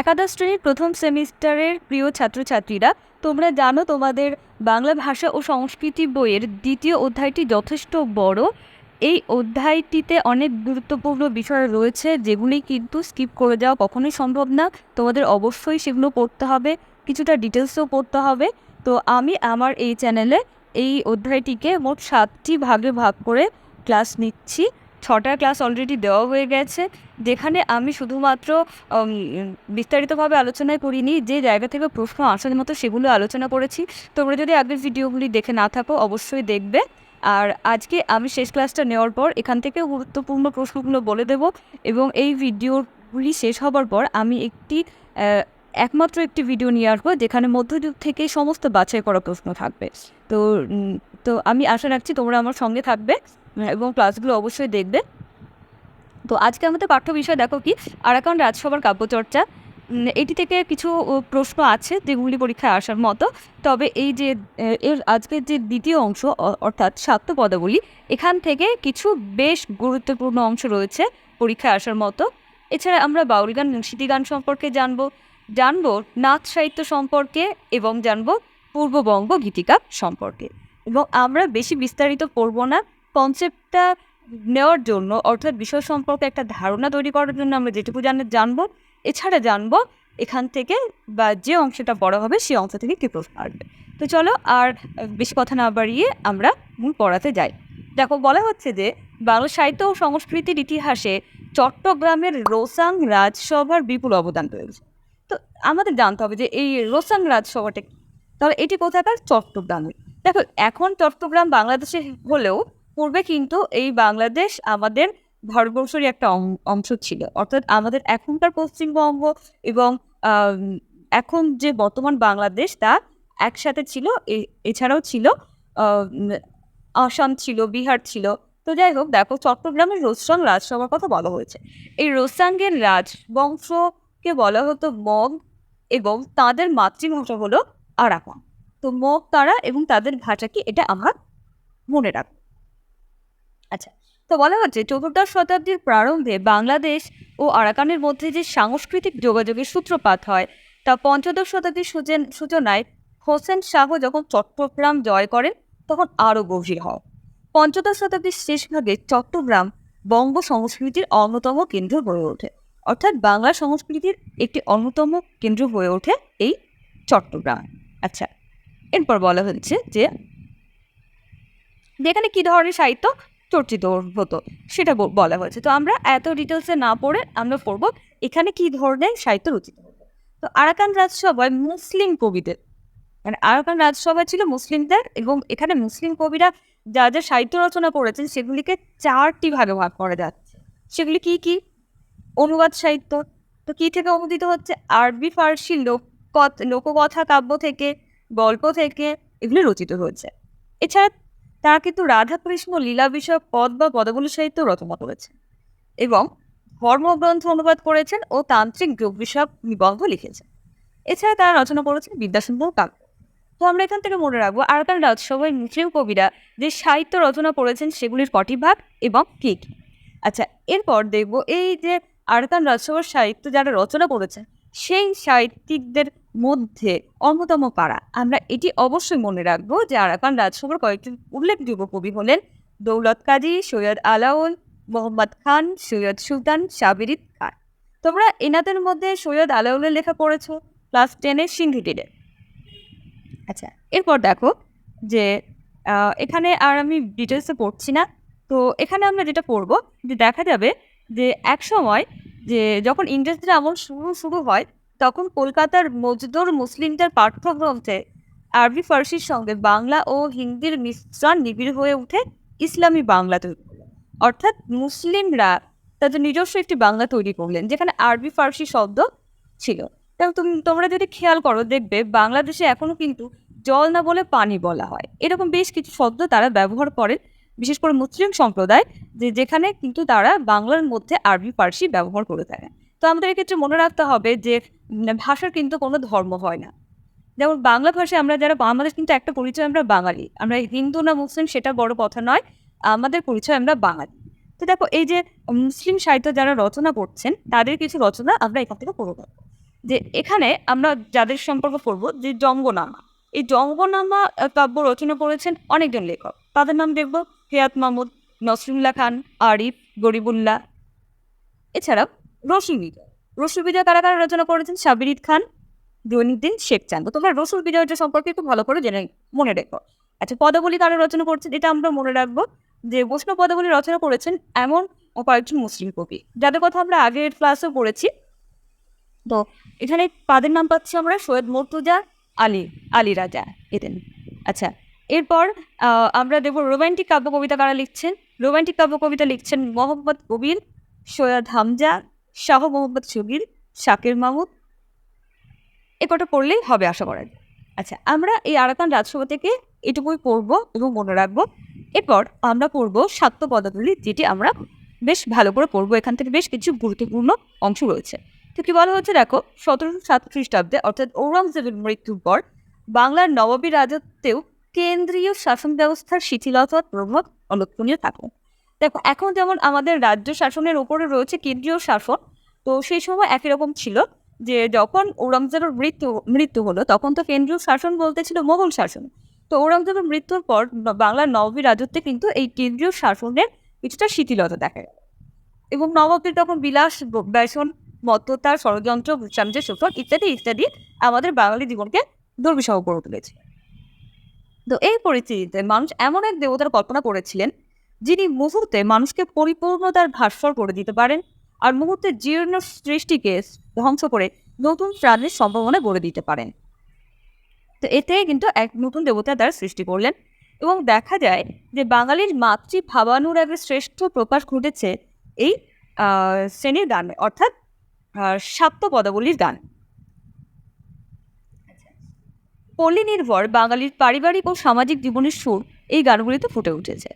একাদশ শ্রেণির প্রথম সেমিস্টারের প্রিয় ছাত্রছাত্রীরা, তোমরা জানো তোমাদের বাংলা ভাষা ও সংস্কৃতি বইয়ের দ্বিতীয় অধ্যায়টি যথেষ্ট বড়। এই অধ্যায়টিতে অনেক গুরুত্বপূর্ণ বিষয় রয়েছে যেগুলি কিন্তু স্কিপ করে যাওয়া কখনোই সম্ভব না। তোমাদের অবশ্যই সেগুলো পড়তে হবে, কিছুটা ডিটেলসও পড়তে হবে। তো আমি আমার এই চ্যানেলে এই অধ্যায়টিকে মোট সাতটি ভাগে ভাগ করে ক্লাস নিচ্ছি। ছটা ক্লাস অলরেডি দেওয়া হয়ে গেছে। যেখানে আমি শুধুমাত্র বিস্তারিতভাবে আলোচনায় করিনি, যে জায়গা থেকে প্রশ্ন আসার মতো সেগুলো আলোচনা করেছি। তোমরা যদি আগের ভিডিওগুলি দেখে না থাকো, অবশ্যই দেখবে। আর আজকে আমি শেষ ক্লাসটা নেওয়ার পর এখান থেকে গুরুত্বপূর্ণ প্রশ্নগুলো বলে দেব। এবং এই ভিডিওগুলি শেষ হবার পর আমি একটি একমাত্র একটি ভিডিও নিয়ে আসব, যেখানে মধ্যযুগ থেকে সমস্ত বাছাই করা প্রশ্ন থাকবে। তো তো আমি আশা রাখছি তোমরা আমার সঙ্গে থাকবে। এবং ক্লাসগুলো অবশ্যই দেখবে। তো আজকে আমাদের পাঠ্য বিষয় দেখো কি, আরাকান রাজসভার কাব্যচর্চা। এটি থেকে কিছু প্রশ্ন আছে যেগুলি পরীক্ষায় আসার মতো। তবে এই যে এর আজকের যে দ্বিতীয় অংশ অর্থাৎ সাত্য পদাবলী, এখান থেকে কিছু বেশ গুরুত্বপূর্ণ অংশ রয়েছে পরীক্ষায় আসার মতো। এছাড়া আমরা বাউল গান মুন্সিদি গান সম্পর্কে জানব, জানব নাচ সাহিত্য সম্পর্কে এবং জানব পূর্ববঙ্গ গীতিকা সম্পর্কে। এবং আমরা বেশি বিস্তারিত পড়ব না। কনসেপ্টটা নেওয়ার জন্য, অর্থাৎ বিষয় সম্পর্কে একটা ধারণা তৈরি করার জন্য আমরা যেটুকু জানে, জানব। এছাড়া জানব এখান থেকে বা যে অংশটা বড় হবে সেই অংশ থেকে কী প্রশ্ন আসবে তো চলো আর বেশি কথা না বাড়িয়ে আমরা মূল পড়াতে যাই। দেখো, বলা হচ্ছে যে বাংলা সাহিত্য ও সংস্কৃতির ইতিহাসে চট্টগ্রামের রোসাং রাজসভার বিপুল অবদান রয়েছে। তো আমাদের জানতে হবে যে এই রোসাং রাজসভাটা তাহলে এটি কোথাকার? চট্টগ্রামে দেখো, এখন চট্টগ্রাম বাংলাদেশে হলেও পূর্বে কিন্তু এই বাংলাদেশ আমাদের ভারতবর্ষেরই একটা অংশ ছিল। অর্থাৎ আমাদের এখনকার পশ্চিমবঙ্গ এবং এখন যে বর্তমান বাংলাদেশ তা একসাথে ছিল। এছাড়াও ছিল আসাম ছিল, বিহার ছিল। তো যাই হোক, দেখো চট্টগ্রামের রোসাং রাজসভার কথা বলা হয়েছে। এই রোসাঙ্গের রাজবংশকে বলা হতো মগ এবং তাদের মাতৃভাষা হলো আরাকান। তো মগ তারা এবং তাদের ভাষা কি? এটা আমরা মনে রাখব তো বলা হচ্ছে চতুর্দশ শতাব্দীর প্রারম্ভে বাংলাদেশ ও আরাকানের মধ্যে যে সাংস্কৃতিক যোগাযোগের সূত্রপাত হয়, তা পঞ্চদশ শতাব্দীর সূচন সূচনায় হোসেন শাহ যখন চট্টগ্রাম জয় করেন, তখন আরও গভীর হয়। পঞ্চদশ শতাব্দীর শেষ ভাগে চট্টগ্রাম বঙ্গ সংস্কৃতির অন্যতম কেন্দ্র হয়ে ওঠে। অর্থাৎ বাংলা সংস্কৃতির একটি অন্যতম কেন্দ্র হয়ে ওঠে এই চট্টগ্রাম। আচ্ছা এরপর বলা হচ্ছে যে এখানে কী ধরনের সাহিত্য? চর্চিত হতো। সেটা বলা হয়েছে। তো আমরা এত ডিটেলসে না পড়ে আমরা পড়ব এখানে কী ধরনের সাহিত্য রচিত। তো আরাকান রাজসভায় মুসলিম কবিদের মানে আরাকান রাজসভা ছিল মুসলিমদের এবং এখানে মুসলিম কবিরা যা যা সাহিত্য রচনা করেছেন সেগুলিকে চারটি ভাগে ভাগ করা যাচ্ছে। সেগুলি কি কি? অনুবাদ সাহিত্য, তো কী থেকে অনুদিত হচ্ছে? আরবি, ফার্সি, লোক লোককথা কাব্য থেকে, গল্প থেকে এগুলি রচিত হয়েছে। এছাড়া তারা কিন্তু রাধাকৃষ্ণ লীলা বিষয়ক পদ বা পদাবলী সাহিত্য রচনা করেছেন এবং ধর্মগ্রন্থ অনুবাদ করেছেন ও তান্ত্রিক যোগ বিষয়ক নিবন্ধ লিখেছেন। এছাড়া তারা রচনা করেছেন বিদ্যাসুন্দর কাব্য। তো আমরা এখান থেকে মনে রাখব, আরাকান রাজসভায় মুসলিম কবিরা যে সাহিত্য রচনা করেছেন সেগুলির কটি ভাগ এবং কী কী? আচ্ছা এরপর দেখব এই যে আরাকান রাজসভার সাহিত্য যারা রচনা করেছেন, সেই সাহিত্যিকদের মধ্যে অন্যতম পাড়া। আমরা এটি অবশ্যই মনে রাখব যে আরাকান রাজসভার কয়েকজন উল্লেখযোগ্য কবি হলেন দৌলত কাজী সৈয়দ আলাউল, মোহাম্মদ খান, সৈয়দ সুলতান সাবিরিদ খান। তোমরা এনাদের মধ্যে সৈয়দ আলাউলের লেখা পড়েছো, ক্লাস টেনের সিন্ধুটিরে আচ্ছা এরপর দেখো যে এখানে আর আমি ডিটেলসে পড়ছি না। তো এখানে আমরা যেটা পড়ব যে দেখা যাবে যে এক সময় যে যখন ইংরেজদের আমল শুরু শুরু হয় তখন কলকাতার মজদুর মুসলিমদের পাঠ্যগ্রন্থে আরবি ফার্সির সঙ্গে বাংলা ও হিন্দির মিশ্রণ নিবিড় হয়ে উঠে ইসলামী বাংলা তৈরি। অর্থাৎ মুসলিমরা তাদের নিজস্ব একটি বাংলা তৈরি করলেন, যেখানে আরবি, ফার্সি শব্দ ছিল। এবং তুমি, তোমরা যদি খেয়াল করো, দেখবে বাংলাদেশে এখনও কিন্তু জল না বলে পানি বলা হয়। এরকম বেশ কিছু শব্দ তারা ব্যবহার করে বিশেষ করে মুসলিম সম্প্রদায়, যে যেখানে কিন্তু তারা বাংলার মধ্যে আরবি, ফার্সি ব্যবহার করে থাকে তো আমাদের এক্ষেত্রে মনে রাখতে হবে যে ভাষার কিন্তু কোনো ধর্ম হয় না। যেমন বাংলা ভাষায় আমরা যারা আমাদের কিন্তু একটা পরিচয় আমরা বাঙালি। আমরা হিন্দু না মুসলিম সেটা বড় কথা নয়, আমাদের পরিচয় আমরা বাঙালি। তো দেখো, এই যে মুসলিম সাহিত্য যারা রচনা করছেন, তাদের কিছু রচনা আমরা এখান থেকে পড়ে দেবো যে এখানে আমরা যাদের সম্পর্ক পড়ব, যে জঙ্গনামা। এই জঙ্গনামা কাব্য রচনা করেছেন অনেকজন লেখক। তাদের নাম দেখব, হেয়াত মাহমুদ, নসরুল্লাহ খান, আরিফ, গরিবুল্লাহ। এছাড়াও রসুল বিজয়। রসুল বিজয় কারা কারা রচনা করেছেন সাবিরিদ খান জৈনুদ্দিন শেখ চান্দ তোমরা রসুল বিজয়টা সম্পর্কে একটু ভালো করে জেনে, মনে রেখো। আচ্ছা পদাবলী কারা রচনা করেছেন, এটা আমরা মনে রাখব যে বৈষ্ণব পদাবলী রচনা করেছেন এমন ও কয়েকজন মুসলিম কবি। যাদের কথা আমরা আগের ক্লাসে পড়েছি। তো এখানে তাদের নাম পাচ্ছি আমরা সৈয়দ মর্তুজা আলী আলী রাজা এদের। আচ্ছা এরপর আমরা দেখব রোমান্টিক কাব্য কবিতা কারা লিখছেন? রোমান্টিক কাব্য কবিতা লিখছেন মোহাম্মদ কবির, সৈয়দ হামজা শাহ মোহাম্মদ সুগির শাকির মাহমুদ, এ কটা পড়লেই হবে আশা করা। আচ্ছা আমরা এই আরাকান রাজসভা থেকে এটুকুই পড়ব এবং মনে রাখব, এরপর আমরা পড়ব সাত্য পদাবলী, যেটি আমরা বেশ ভালো করে পড়ব। এখান থেকে বেশ কিছু গুরুত্বপূর্ণ অংশ রয়েছে। তো কি বলা হচ্ছে দেখো, সতেরোশো সাত খ্রিস্টাব্দে, অর্থাৎ ঔরঙ্গজেবের মৃত্যুর পর, বাংলার নবাবী রাজত্বেও কেন্দ্রীয় শাসন ব্যবস্থার শিথিলতার প্রভাব অলক্ষণীয় থাকে দেখো, এখন যেমন আমাদের রাজ্য শাসনের উপরে রয়েছে কেন্দ্রীয় শাসন, তো সেই সময় একই রকম ছিল যে যখন ঔরঙ্গজেবের মৃত্যু মৃত্যু হলো, তখন তো কেন্দ্রীয় শাসন বলতে ছিল মোগল শাসন। তো ঔরঙ্গজেবের মৃত্যুর পর বাংলার নবাবী রাজত্বে কিন্তু এই কেন্দ্রীয় শাসনের কিছুটা শিথিলতা দেখা গেল এবং নবাবদের তখন বিলাস ব্যসন মত্ততার ষড়যন্ত্র সামঞ্জস্য শোষণ ইত্যাদি ইত্যাদি আমাদের বাঙালি জীবনকে দুর্বিষহ করে তুলেছে। তো এই পরিস্থিতিতে মানুষ এমন এক দেবতার কল্পনা করেছিলেন যিনি মুহূর্তে মানুষকে পরিপূর্ণতার ভাস্বর করে দিতে পারেন আর মুহূর্তে জীর্ণ সৃষ্টিকে ধ্বংস করে নতুন প্রাণের সম্ভাবনা গড়ে দিতে পারেন। তো এতে কিন্তু এক নতুন দেবতা তার সৃষ্টি করলেন এবং দেখা যায় যে বাঙালির মাতৃ ভাবানুর ভাবানুরাগের শ্রেষ্ঠ প্রকাশ ঘটেছে এই শ্রেণির গানে অর্থাৎ সাপ্ত পদাবলীর গান। পল্লী নির্ভর বাঙালির পারিবারিক ও সামাজিক জীবনের সুর এই গানগুলিতে ফুটে উঠেছে।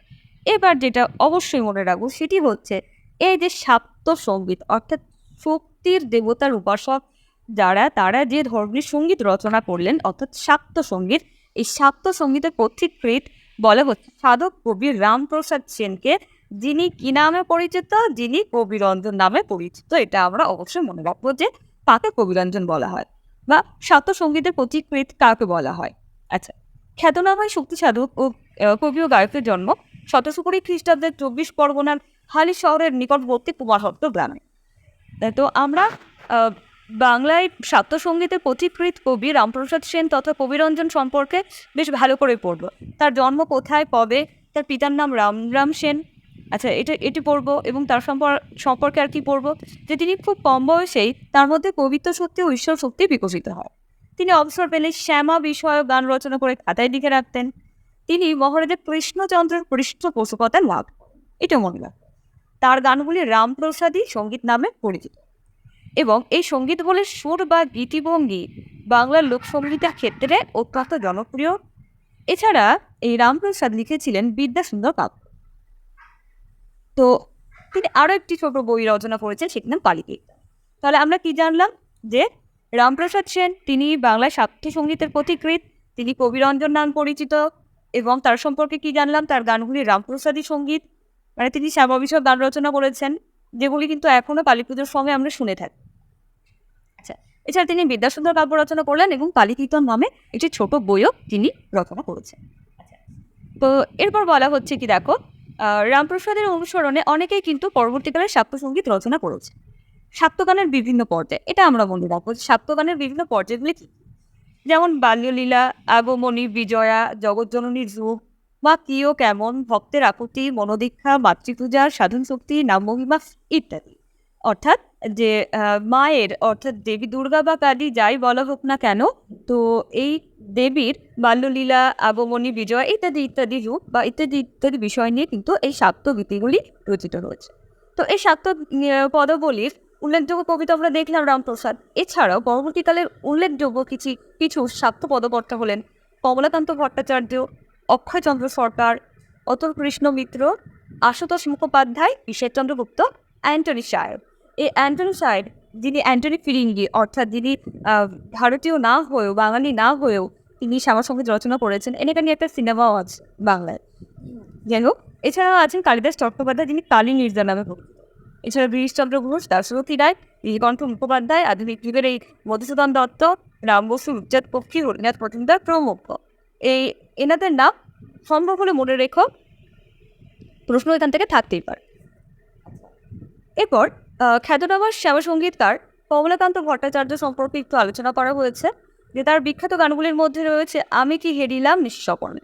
এবার যেটা অবশ্যই মনে রাখব সেটি হচ্ছে, এই যে সাপ্ত সংগীত, অর্থাৎ শক্তির দেবতার উপাসক যারা, তারা যে ধর্মের সংগীত রচনা করলেন, অর্থাৎ শাক্ত সংগীত, এই শাক্ত সঙ্গীতের পথিকৃত বলা হচ্ছে সাধক কবি রামপ্রসাদ সেনকে, যিনি কি নামে পরিচিত? যিনি কবিরঞ্জন নামে পরিচিত। এটা আমরা অবশ্যই মনে রাখব যে তাকে কবিরঞ্জন বলা হয় বা শাক্ত সঙ্গীতের পথিকৃত কাকে বলা হয়। আচ্ছা খ্যাতনাময় শক্তি সাধক ও কবি ও গায়কের জন্ম সতেরোশো কুড়ি খ্রিস্টাব্দের চব্বিশ পরগনার হালি শহরের নিকটবর্তী কুমারহট্ট গ্রামে। তো আমরা বাংলায় সঙ্গীতের পথিকৃত কবি রামপ্রসাদ সেন তথা কবিরঞ্জন সম্পর্কে বেশ ভালো করে পড়ব। তার জন্ম কোথায়, কবে, তার পিতার নাম রামরাম সেন। আচ্ছা এটা, এটি পড়ব এবং তার সম্পর- সম্পর্কে আর কি পড়ব? যে তিনি খুব কম বয়সেই তার মধ্যে কবিত্ব শক্তি ও ঈশ্বর শক্তি বিকশিত হয়। তিনি অবসর পেলে শ্যামা বিষয়ক গান রচনা করে খাতায় লিখে রাখতেন। তিনি মহারাজা কৃষ্ণচন্দ্রের পৃষ্ঠপোষকতা লাভ এটা মনে রাখবেন। তার গানগুলি রামপ্রসাদী সংগীত নামে পরিচিত। এবং এই সংগীত বলে সুর বা গীতিভঙ্গি বাংলার লোকসঙ্গীতের ক্ষেত্রে অত্যন্ত জনপ্রিয়। এছাড়া এই রামপ্রসাদ লিখেছিলেন বিদ্যাসুন্দর কাব্য তো তিনি আরও একটি ছোট বই রচনা করেছেন সেটির নাম কালিকীর্তন তাহলে আমরা কি জানলাম? যে রামপ্রসাদ সেন, তিনি বাংলায় সাক্ষ্য সঙ্গীতের পথিকৃত তিনি কবিরঞ্জন নাম পরিচিত। এবং তার সম্পর্কে কি জানলাম? তার গানগুলি রামপ্রসাদী সংগীত মানে তিনি শ্যামা বিষয় গান রচনা করেছেন, যেগুলি কিন্তু এখনও কালী পুজোর সময় আমরা শুনে থাকি। আচ্ছা এছাড়া তিনি বিদ্যাসুন্দর কাব্য রচনা করলেন এবং কালীকীর্তন নামে একটি ছোট বইও তিনি রচনা করেছেন। আচ্ছা তো এরপর বলা হচ্ছে কি, দেখো রামপ্রসাদের অনুসরণে অনেকেই কিন্তু পরবর্তীকালে শাক্তসঙ্গীত রচনা করেছে। শাক্তগানের বিভিন্ন পর্যায়ে, এটা আমরা মনে রাখব যে শাক্তগানের বিভিন্ন পর্যায়গুলি কি? যেমন বাল্যলীলা আগমনী বিজয়া জগজ্জননীর রূপ বা কিও কেমন ভক্তের আকুতি মনোদীক্ষা মাতৃপূজা সাধন শক্তি নামমহিমা ইত্যাদি। অর্থাৎ যে মায়ের অর্থাৎ দেবী দুর্গা বা কালী যাই বলা হোক না কেন তো এই দেবীর বাল্যলীলা আগমনী বিজয় ইত্যাদি ইত্যাদি রূপ বা ইত্যাদি ইত্যাদি বিষয় নিয়ে কিন্তু এই শাক্ত গীতিগুলি রচিত রয়েছে। তো এই আহ, পদাবলীর উল্লেখযোগ্য কবিতা আমরা দেখলাম রামপ্রসাদ। এছাড়াও পরবর্তীকালের উল্লেখযোগ্য কিছু কিছু শাক্ত পদকর্তা হলেন কমলাকান্ত ভট্টাচার্য, অক্ষয়চন্দ্র সরকার, অতুল কৃষ্ণ মিত্র, আশুতোষ মুখোপাধ্যায় ঈশ্বরচন্দ্র গুপ্ত, অ্যান্টনি সাহেব এই অ্যান্টনি সাহেব যিনি অ্যান্টনি ফিরিঙ্গি, অর্থাৎ যিনি ভারতীয় না হয়েও, বাঙালি না হয়েও তিনি শ্যামাসঙ্গীত রচনা করেছেন এনেকা নিয়ে একটা সিনেমাও আছে বাংলায়। যাই হোক, এছাড়াও আছেন কালিদাস চট্টোপাধ্যায়, যিনি কালী নির্জা নামে এছাড়া গিরিশচন্দ্র ঘোষ, দাশরথী রায় নীলকণ্ঠ মুখোপাধ্যায়, আধুনিক যুগের এই মধুসূদন দত্ত, রাম বসু উজ্জাত পক্ষী হরিনাথ মজুমদার প্রমুখ। এই এনাদের নাম সম্ভব হলে মনে রেখো, প্রশ্ন এখান থেকে থাকতেই পারে। এরপর খ্যাতনামা শ্যামা সঙ্গীতকার কমলাকান্ত ভট্টাচার্য সম্পর্কে একটু আলোচনা করা হয়েছে, যে তার বিখ্যাত গানগুলির মধ্যে রয়েছে, আমি কি হেরিলাম নিঃস্বপনে?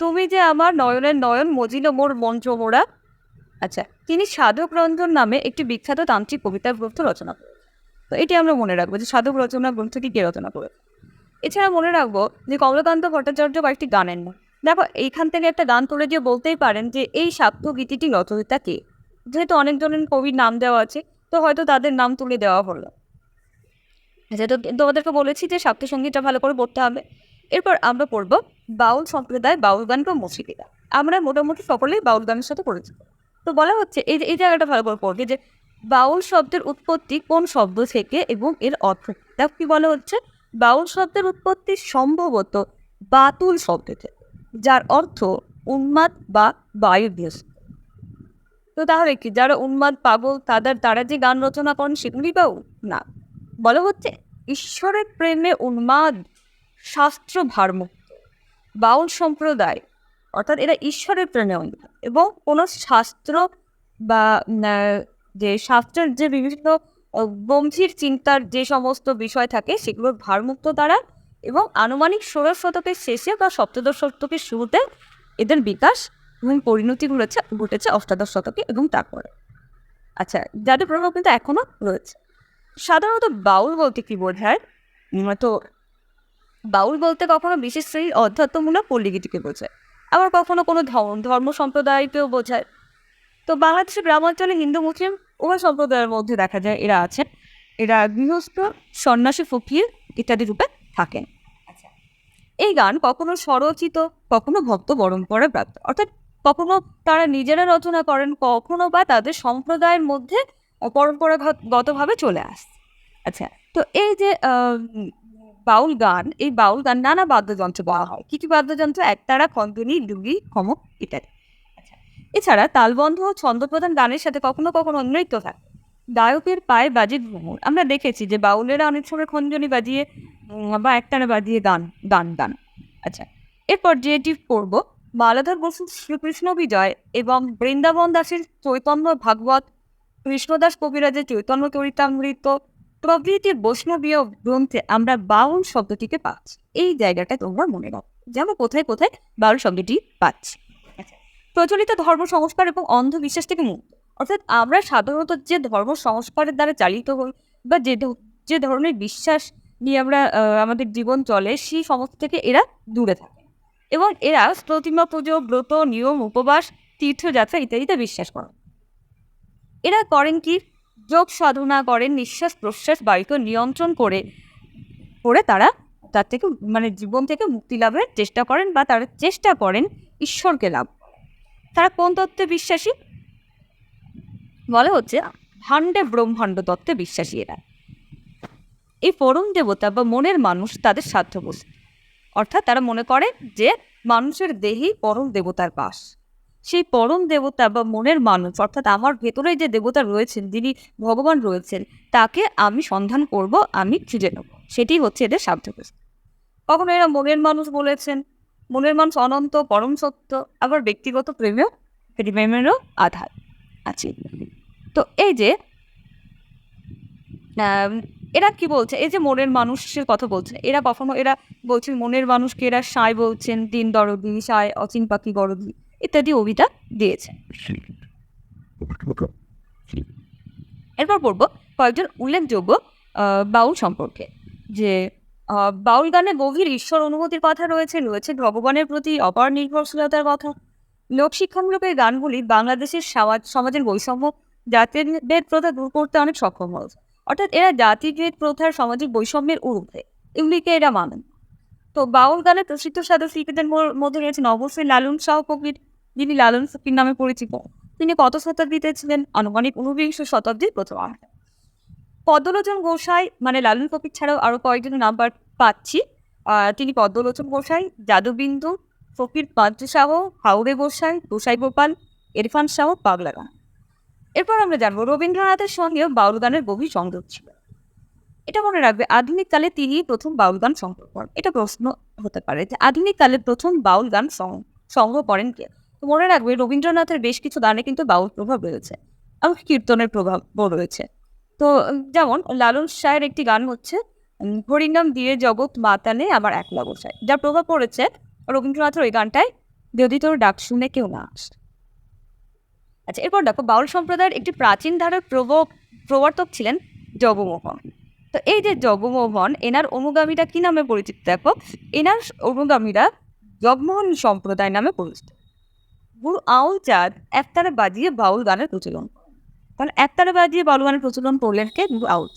তুমি যে আমার নয়নের নয়ন, মজিল মোর মন্ত্র মোড়া আচ্ছা তিনি সাধক রঞ্জন নামে একটি বিখ্যাত তান্ত্রিক কবিতা গ্রন্থ রচনা করেন। তো এটি আমরা মনে রাখব যে সাধক রচনা গ্রন্থটি কে রচনা করে? এছাড়া মনে রাখব যে কমলাকান্ত ভট্টাচার্য কয়েকটি গানের নাম দেখো, এইখান থেকে একটা গান তুলে দিয়ে বলতেই পারেন যে এই সাক্ষ্য গীতিটি রচয়িতা কে? যেহেতু অনেকজনের কবির নাম দেওয়া আছে, তো হয়তো তাদের নাম তুলে দেওয়া হলো। যেহেতু তোমাদেরকে বলেছি যে সাপ্তাহ সঙ্গীতটা ভালো করে পড়তে হবে। এরপর আমরা পড়ব বাউল সম্প্রদায় বাউল গান বা মুসিকিরা আমরা মোটামুটি সকলেই বাউল গানের সাথে পরিচিত। তো বলা হচ্ছে, এই যে, এই জায়গাটা ভালো করে পড়বে যে, বাউল শব্দের উৎপত্তি কোন শব্দ থেকে এবং এর অর্থ কী? কি বলা হচ্ছে? বাউল শব্দের উৎপত্তি সম্ভবত বাতুল শব্দ থেকে, যার অর্থ উন্মাদ বা বায়ুদেশ তো তাহলে কি, যারা উন্মাদ, পাগল, তাদের, তারা যে গান রচনা করেন সেগুলি বাউল না। বলা হচ্ছে, ঈশ্বরের প্রেমে উন্মাদ শাস্ত্র ভারমুক্ত। বাউল সম্প্রদায় অর্থাৎ এরা ঈশ্বরের উন্মাদ এবং কোনো শাস্ত্র বা যে শাস্ত্রের যে বিভিন্ন গম্ভীর চিন্তার যে সমস্ত বিষয় থাকে সেগুলোর ভারমুক্ত তারা এবং আনুমানিক ষোড়শ শতকের শেষে বা সপ্তদশ শতকের শুরুতে এদের বিকাশ এবং পরিণতি ঘটেছে ঘটেছে অষ্টাদশ শতকে এবং তারপরে। আচ্ছা যাদের প্রভাব কিন্তু এখনও রয়েছে। সাধারণত বাউল বলতে কি বোঝায়? তো বাউল বলতে কখনো বিশেষ শ্রেণির অধ্যাত্মমূলক পল্লীগীতিকে বোঝায়। আবার কখনো কোনো ধর্ম ধর্ম সম্প্রদায়কেও বোঝায়। তো বাংলাদেশের গ্রামাঞ্চলে হিন্দু মুসলিম উভয় সম্প্রদায়ের মধ্যে দেখা যায় এরা আছেন। এরা গৃহস্থ সন্ন্যাসী ফকির ইত্যাদি রূপে থাকেন। আচ্ছা। এই গান কখনো স্বরচিত কখনো ভক্ত পরম্পরা প্রাপ্ত অর্থাৎ কখনো তারা নিজেরা রচনা করেন কখনো বা তাদের সম্প্রদায়ের মধ্যে পরম্পরাগতভাবে চলে আসছে। আচ্ছা তো এই যে বাউল গান, এই বাউল গান নানা বাদ্যযন্ত্র বলা হয়। কি কি বাদ্যযন্ত্র? একতারা, খন্দনি ডুগি খমক ইত্যাদি। এছাড়া তালবন্ধ ও ছন্দপ্রধান গানের সাথে কখনো কখনো নৃত্য থাকে। গায়কের পায়ে বাজে ঘুমুর আমরা দেখেছি যে বাউলেরা অনেক সময় খঞ্জনি বাজিয়ে বা একটানা বাজিয়ে গান গান গান। আচ্ছা এরপর যেটি পড়ব মালাধর বসুর শ্রীকৃষ্ণ বিজয় এবং বৃন্দাবন দাসের চৈতন্য ভাগবত, কৃষ্ণদাস কবিরাজের চৈতন্য চরিতামৃত প্রভৃতি বৈষ্ণবীয় গ্রন্থে আমরা বাউল শব্দটিকে পাচ্ছি। এই জায়গাটা তোমরা মনে রাখো যেমন কোথায় কোথায় বাউল শব্দটি পাচ্ছি। প্রচলিত ধর্ম সংস্কার এবং অন্ধবিশ্বাস থেকে মুক্ত। অর্থাৎ আমরা সাধারণত যে ধর্ম সংস্কারের দ্বারা চালিত হই বা যে যে ধরনের বিশ্বাস নিয়ে আমরা আমাদের জীবন চলে, সেই সমস্ত থেকে এরা দূরে থাকে। এবং এরা প্রতিমা পুজো, ব্রত, নিয়ম, উপবাস, তীর্থযাত্রা ইত্যাদিতে বিশ্বাস করে। এরা করেন কি? যোগ সাধনা করেন, নিঃশ্বাস প্রশ্বাস বায়ুকে নিয়ন্ত্রণ করে করে তারা তার থেকে মানে জীবন থেকে মুক্তি লাভের চেষ্টা করেন বা তারা চেষ্টা করেন ঈশ্বরকে লাভ। তারা কোন তত্ত্বে বিশ্বাসী? বলা হচ্ছে, ভাণ্ডে ব্রহ্মাণ্ড তত্ত্বে বিশ্বাসী এরা। এই পরম দেবতা বা মনের মানুষ তাদের সাধ্য বস্তু অর্থাৎ তারা মনে করে যে মানুষের দেহেই পরম দেবতার বাস। সেই পরম দেবতা বা মনের মানুষ, অর্থাৎ আমার ভেতরে যে দেবতা রয়েছেন, যিনি ভগবান রয়েছেন, তাকে আমি সন্ধান করব, আমি খুঁজে নেব। সেটি হচ্ছে এদের সাধ্যবস্তু কখনো এরা মনের মানুষ বলেছেন, মনের মানুষ অনন্ত, পরম সত্য, আবার ব্যক্তিগত প্রেমেও প্রেমেরও আধার আছে। তো এই যে এরা কি বলছে? এই যে মনের মানুষের কথা বলছে এরা কখনো এরা বলছেন মনের মানুষকে এরা সায় বলছেন, দিন দরদি সায়, অচিন পাখি গরদি ইত্যাদি কবিতা দিয়েছেন এরপর পড়ব কয়েকজন উল্লেখযোগ্য বাউল সম্পর্কে। যে বাউল গানে গভীর ঈশ্বর অনুভূতির কথা রয়েছে রয়েছে ভগবানের প্রতি অপার নির্ভরশীলতার কথা। লোকশিক্ষামূলক এই গানগুলি বাংলাদেশের সমাজ, সমাজের বৈষম্য জাতির ভেদ প্রথা দূর করতে অনেক সক্ষম হয়েছে অর্থাৎ এরা জাতিভেদ প্রথার সামাজিক বৈষম্যের ঊর্ধ্বে। এগুলিকে এরা মানেন। তো বাউল গানের প্রসিদ্ধ সাধু শিল্পীদের মধ্যে রয়েছেন অবশ্যই লালুন শাহ কবির। যিনি লালন ফকির নামে পরিচিত, তিনি কত শতাব্দীতে ছিলেন? আনুমানিক ঊনবিংশ শতাব্দীর প্রথম। পদ্মলোচন গোসাই মানে লালন ফকির ছাড়াও আরও কয়েকজন নাম্বার পাচ্ছি। তিনি পদ্মলোচন গোসাই যাদুবিন্দু ফকির পাঞ্চ শাহ হাওড়ে গোসাই গোসাই গোপাল, ইরফান শাহ, পাগলা গান। এরপর আমরা জানব রবীন্দ্রনাথের সঙ্গেও বাউল গানের গভীর সংযোগ ছিল। এটা মনে রাখবে, আধুনিক কালে তিনি প্রথম বাউল গান সংগ্রহ করেন। এটা প্রশ্ন হতে পারে যে, আধুনিক কালে প্রথম বাউল গান সংগ্রহ করেন কে? মনে রাখবে, রবীন্দ্রনাথের বেশ কিছু গানে কিন্তু বাউল প্রভাব রয়েছে এবং কীর্তনের প্রভাবও রয়েছে। তো যেমন লালন শাহের একটি গান হচ্ছে হরিনাম দিয়ে জগৎ মাতানে আমার একলা বসায় যার প্রভাব পড়েছে রবীন্দ্রনাথের ওই গানটায় যদি তোর ডাক শুনে কেউ না আসে। আচ্ছা এরপর দেখো, বাউল সম্প্রদায়ের একটি প্রাচীন ধারার প্রব, প্রবর্তক ছিলেন জগমোহন। তো এই যে জগমোহন, এনার অনুগামীরা কি নামে পরিচিত? দেখো, এনার অনুগামীরা জগমোহন সম্প্রদায় নামে পরিচিত। গুরু আউল চাঁদ একতারে বাজিয়ে বাউল গানের প্রচলন। তাহলে একতারে বাজিয়ে বাউল গানের প্রচলন করলেন কে? গুরু আউল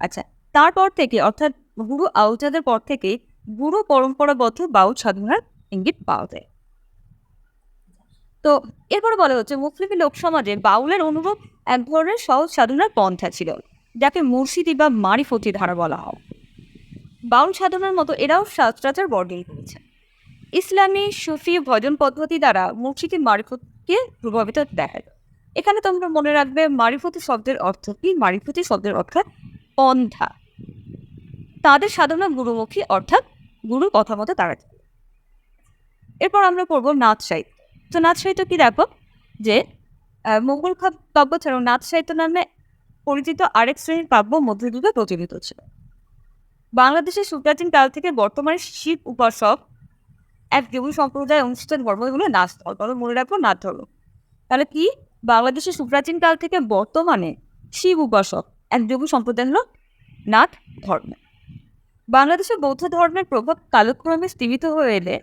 আচ্ছা তারপর থেকে, অর্থাৎ গুরু আউল চাঁদের পর থেকে গুরু পরম্পরাবদ্ধ বাউল সাধনার ইঙ্গিত পাওয়া যায়। তো, এরপর বলা হচ্ছে মুসলিম লোকসমাজে বাউলের অনুরূপ এক ধরনের সহজ সাধনার পন্থা ছিল, যাকে মুর্শিদি বা মারিফতি ধারা বলা হয়। বাউল সাধনার মতো এরাও শাস্ত্রাচার বর্জন করেছে ইসলামী সুফি ভজন পদ্ধতি দ্বারা মুর্শিদি মারিফতকে প্রভাবিত দেখা এখানে তোমরা মনে রাখবে, মারিফতি শব্দের অর্থ কি? মারিফতি শব্দের অর্থ পন্থা তাদের সাধনা গুরুমুখী, অর্থাৎ গুরু কথা মতো তারা এরপর আমরা পড়ব নাচ সাহিত্য। তো নাচ সাহিত্য কি দেখো? যে খাব কাব্য ছাড়াও নাচ সাহিত্য নামে পরিচিত আরেক শ্রেণির কাব্য মধ্যযুগে প্রচলিত ছিল। বাংলাদেশের সুপ্রাচীন কাল থেকে বর্তমানে শিব উপাসক এক দেবী সম্প্রদায় অনুষ্ঠিত ধর্ম এগুলো নাচ ধর্ম তাহলে মনে রাখব নাচ ধর্ম তাহলে কি? বাংলাদেশের সুপ্রাচীন কাল থেকে বর্তমানে শিব উপাসক এক দেবী সম্প্রদায় হলো নাথ ধর্ম। বাংলাদেশের বৌদ্ধ ধর্মের প্রভাব কালক্রমে স্তীমিত হয়ে এলে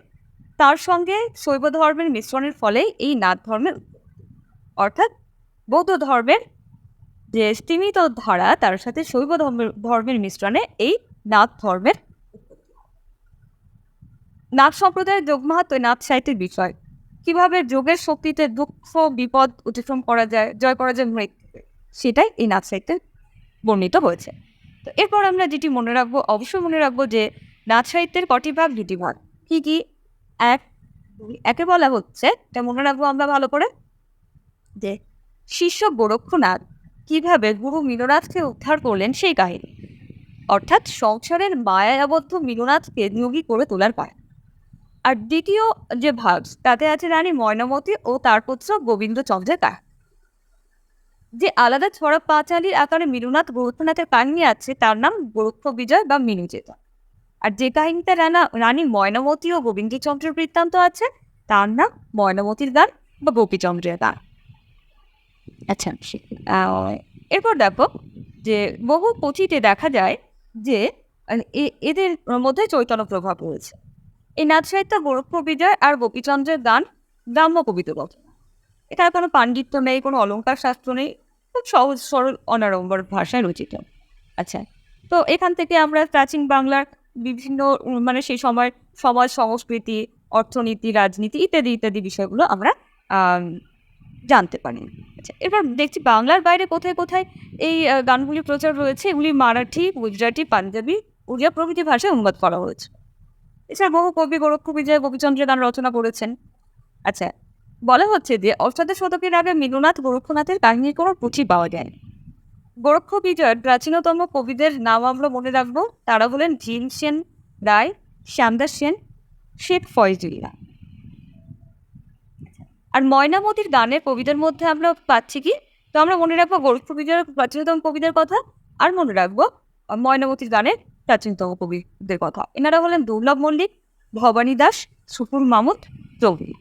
তার সঙ্গে শৈব ধর্মের মিশ্রণের ফলে এই নাথ ধর্মের অর্থাৎ বৌদ্ধ ধর্মের যে স্তীমিত ধারা, তার সাথে শৈব ধর্মের ধর্মের মিশ্রণে এই নাথ ধর্মের। নাথ সম্প্রদায়ের যোগ মাহাত্ম নাথ সাহিত্যের বিষয়। কীভাবে যোগের শক্তিতে দুঃখ, বিপদ অতিক্রম করা যায়, জয় করা যায় মৃত্যুকে সেটাই এই নাথ সাহিত্যে বর্ণিত হয়েছে। তো এরপর আমরা যেটি মনে রাখব, অবশ্যই মনে রাখব যে নাচ সাহিত্যের কটি ভাগ দুটি ভাগ। কি কি? এক একে বলা হচ্ছে, এটা মনে রাখব আমরা ভালো করে, যে শিষ্য গোরক্ষনাথ কীভাবে গুরু মিননাথকে উদ্ধার করলেন সেই কাহিনী। অর্থাৎ সংসারের মায়াবদ্ধ মিননাথকে নিয়োগী করে তোলার পায়। আর দ্বিতীয় যে ভাগ, তাতে আছে রানী ময়নামতী ও তার পুত্র গোবিন্দচন্দ্রের কাহিনী যে আলাদা ছড়া পাঁচালির আকারে মিনুনাথ গোরক্ষনাথের কাহিনী আছে, তার নাম গোরক্ষ বিজয় বা মিনুচেতা আর যে কাহিনীতে রানা, রানী ময়নামতী ও গোবিন্দচন্দ্রের বৃত্তান্ত আছে, তার নাম ময়নামতির গান বা গোপীচন্দ্রের গান। আচ্ছা এরপর দেখো যে বহু পুঁথিতে দেখা যায় যে এদের মধ্যে চৈতন্য প্রভাব রয়েছে। এই নাচ সাহিত্য গোরক্ষ বিজয় আর গোপীচন্দ্রের গান গ্রাম্য কবিতা রচনা। এখানে কোনো পাণ্ডিত্য নেই, কোনো অলঙ্কার শাস্ত্র নেই, খুব সহজ, সরল, অনাড়ম্বর ভাষায় রচিত। আচ্ছা তো এখান থেকে আমরা প্রাচীন বাংলার বিভিন্ন মানে সেই সময় সমাজ, সংস্কৃতি, অর্থনীতি, রাজনীতি ইত্যাদি ইত্যাদি বিষয়গুলো আমরা জানতে পারি। আচ্ছা এবার দেখছি বাংলার বাইরে কোথায় কোথায় এই গানগুলি প্রচার রয়েছে। এগুলি মারাঠি, গুজরাটি, পাঞ্জাবি, উড়িয়া প্রভৃতি ভাষায় অনুবাদ করা হয়েছে। এছাড়া বহু কবি গোরক্ষ বিজয় গোপীচন্দ্রের গান রচনা করেছেন। আচ্ছা বলা হচ্ছে যে অষ্টাদশ শতকের আগে মিলনাথ গোরক্ষনাথের কাহিনীর কোনো পুঁথি পাওয়া যায় গোরক্ষ বিজয়ের প্রাচীনতম কবিদের নাম আমরা মনে রাখব। তারা হলেন ভীম সেন রায়, শ্যামদাস সেন, শেখ ফয়জুল্লাহ আর ময়নামতির গানের কবিদের মধ্যে আমরা পাচ্ছি কি? তো আমরা মনে রাখব গোরক্ষ বিজয়ের প্রাচীনতম কবিদের কথা। আর মনে রাখব ময়নামতির গানের প্রাচীনতম কবিদের কথা। এনারা হলেন দুর্লভ মল্লিক, ভবানী দাস সুপুর মামুদ প্রভৃতি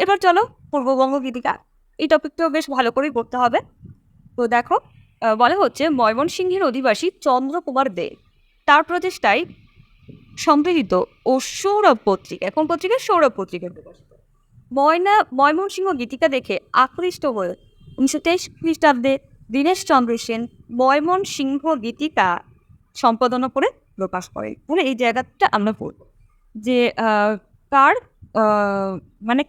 এবার চলো পূর্ববঙ্গ গীতিকা। এই টপিকটাও বেশ ভালো করেই পড়তে হবে। তো দেখো বলা হচ্ছে ময়মনসিংহের অধিবাসী চন্দ্রকুমার দে। তার প্রচেষ্টায় সম্পাদিত ও সৌরভ পত্রিকা কোন পত্রিকা সৌরভ পত্রিকা ময়না, ময়মনসিংহ গীতিকা দেখে আকৃষ্ট হয়ে উনিশশো তেইশ খ্রিস্টাব্দে দীনেশ চন্দ্র সেন ময়মনসিংহ গীতিকা সম্পাদনা করে প্রকাশ করে। বলে এই জায়গাটা আমরা পড়ব যে কার মানে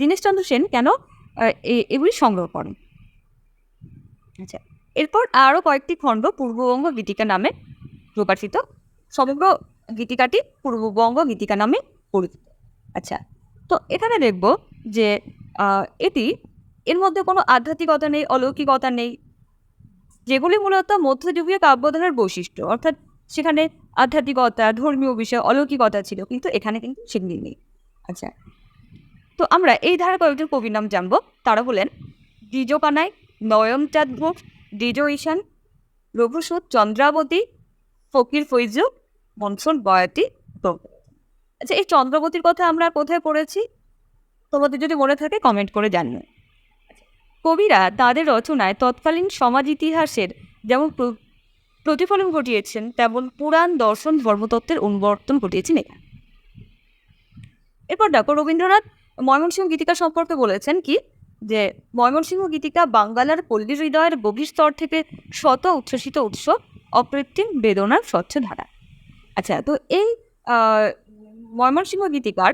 দীনেশচন্দ্র সেন কেন এগুলি সংগ্রহ করেন। আচ্ছা এরপর আরও কয়েকটি খণ্ড পূর্ববঙ্গ গীতিকা নামে প্রকাশিত। সমগ্র গীতিকাটি পূর্ববঙ্গ গীতিকা নামে পরিচিত। আচ্ছা তো এখানে দেখব যে এটি এর মধ্যে কোনো আধ্যাত্মিকতা নেই, অলৌকিকতা নেই যেগুলি মূলত মধ্যযুগীয় কাব্যধারার বৈশিষ্ট্য, অর্থাৎ সেখানে আধ্যাত্মিকতা, ধর্মীয় বিষয়, অলৌকিকতা ছিল, কিন্তু এখানে কিন্তু সেগুলি নেই। আচ্ছা তো আমরা এই ধারা কয়েকজন কবির নাম জানব। তারা হলেন দ্বিজ কানাই নয়ন চাঁদ ঘোষ দ্বিজ ঈশান রঘুসুদ চন্দ্রাবতী, ফকির ফৈজু মনসুন বয়াতি প্রমুখ। আচ্ছা এই চন্দ্রাবতীর কথা আমরা কোথায় পড়েছি? তোমাদের যদি মনে থাকে কমেন্ট করে জানিও। কবিরা তাদের রচনায় তৎকালীন সমাজ ইতিহাসের যেমন প্রতিফলন ঘটিয়েছেন, তেমন পুরাণ দর্শন ধর্মতত্ত্বের অনুবর্তন ঘটিয়েছেন এরপর দেখো রবীন্দ্রনাথ ময়মনসিংহ গীতিকা সম্পর্কে বলেছেন কি? যে ময়মনসিংহ গীতিকা বাঙ্গালার পল্লী হৃদয়ের গভীর স্তর থেকে শত উচ্ছ্বসিত উৎস অকৃত্রিম বেদনার স্বচ্ছ ধারা। আচ্ছা তো এই ময়মনসিংহ গীতিকার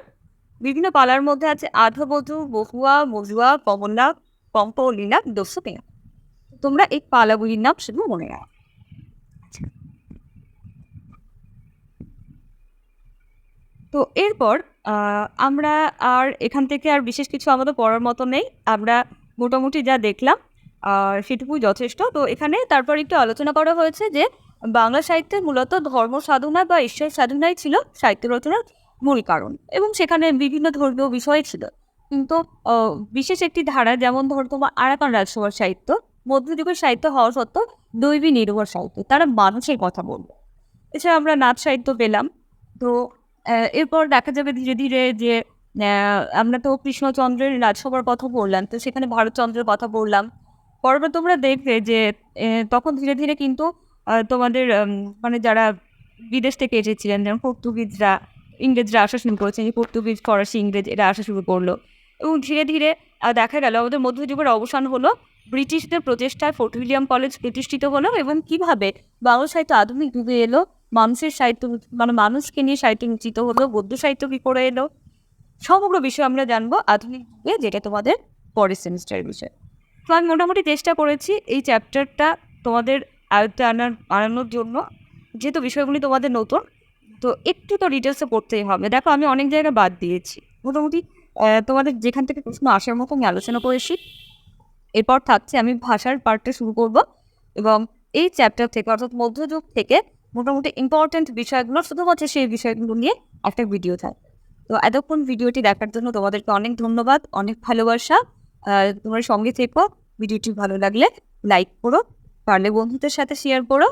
বিভিন্ন পালার মধ্যে আছে আধবধূ বহুয়া মজুয়া, কমলা পম্প লীলা দস্যুপিয়া তোমরা এই পালাগুলির নাম শুধু মনে রাখো। তো এরপর আমরা আর এখান থেকে আর বিশেষ কিছু আমাদের পড়ার মতো নেই। আমরা মোটামুটি যা দেখলাম আর সেটুকুই যথেষ্ট। তো এখানে তারপর একটু আলোচনা করা হয়েছে যে, বাংলা সাহিত্যে মূলত ধর্ম সাধনা বা ঈশ্বর সাধনাই ছিল সাহিত্য রচনার মূল কারণ। এবং সেখানে বিভিন্ন ধর্মীয় বিষয় ছিল। কিন্তু বিশেষ একটি ধারা যেমন ধরো তোমার আরাকান রাজসভার সাহিত্য, মধ্যযুগের সাহিত্য হওয়া সত্ত্বেও দৈবী নির্ভর সাহিত্য, তারা মানুষের কথা বলবে। এছাড়া আমরা নাচ সাহিত্য পেলাম, তো এরপর দেখা যাবে ধীরে ধীরে যে আমরা তো কৃষ্ণচন্দ্রের রাজসভার কথা বললাম, তো সেখানে ভারতচন্দ্রের কথা বললাম। পরপর তোমরা দেখবে যে তখন ধীরে ধীরে কিন্তু তোমাদের মানে যারা বিদেশ থেকে এসেছিলেন, যেমন পর্তুগিজরা, ইংরেজরা আসা শুরু করেছেন পর্তুগিজ, ফরাসি, ইংরেজ এরা আসা শুরু করল। এবং ধীরে ধীরে দেখা গেল আমাদের মধ্যযুগের অবসান হলো ব্রিটিশদের প্রচেষ্টায় ফোর্ট উইলিয়াম কলেজ প্রতিষ্ঠিত হলো এবং কীভাবে বাংলা সাহিত্য আধুনিক যুগে এলো, মানুষের সাহিত্য মানে মানুষকে নিয়ে সাহিত্য রচিত হলো, বৌদ্ধ সাহিত্য কী করে এলো, সমগ্র বিষয় আমরা জানব আধুনিক যুগে, যেটা তোমাদের পরের সেমিস্টারের বিষয়। তো আমি মোটামুটি চেষ্টা করেছি এই চ্যাপ্টারটা তোমাদের আয়ত্তে আনার, আনানোর জন্য, যেহেতু বিষয়গুলি তোমাদের নতুন, তো একটু তো ডিটেলসে পড়তেই হবে। দেখো আমি অনেক জায়গায় বাদ দিয়েছি। মোটামুটি তোমাদের যেখান থেকে প্রশ্ন আসার মতো আমি আলোচনা করেছি এরপর থাকছে আমি ভাষার পার্টটা শুরু করব এবং এই চ্যাপ্টার থেকে অর্থাৎ মধ্যযুগ থেকে মোটামুটি ইম্পর্ট্যান্ট বিষয়গুলো, শুধুমাত্র সেই বিষয়গুলো নিয়ে একটা ভিডিও থাকবে তো এতক্ষণ ভিডিওটি দেখার জন্য তোমাদেরকে অনেক ধন্যবাদ, অনেক ভালোবাসা। তোমার সঙ্গে থেকো ভিডিওটি ভালো লাগলে লাইক করো, পারলে বন্ধুদের সাথে শেয়ার করো।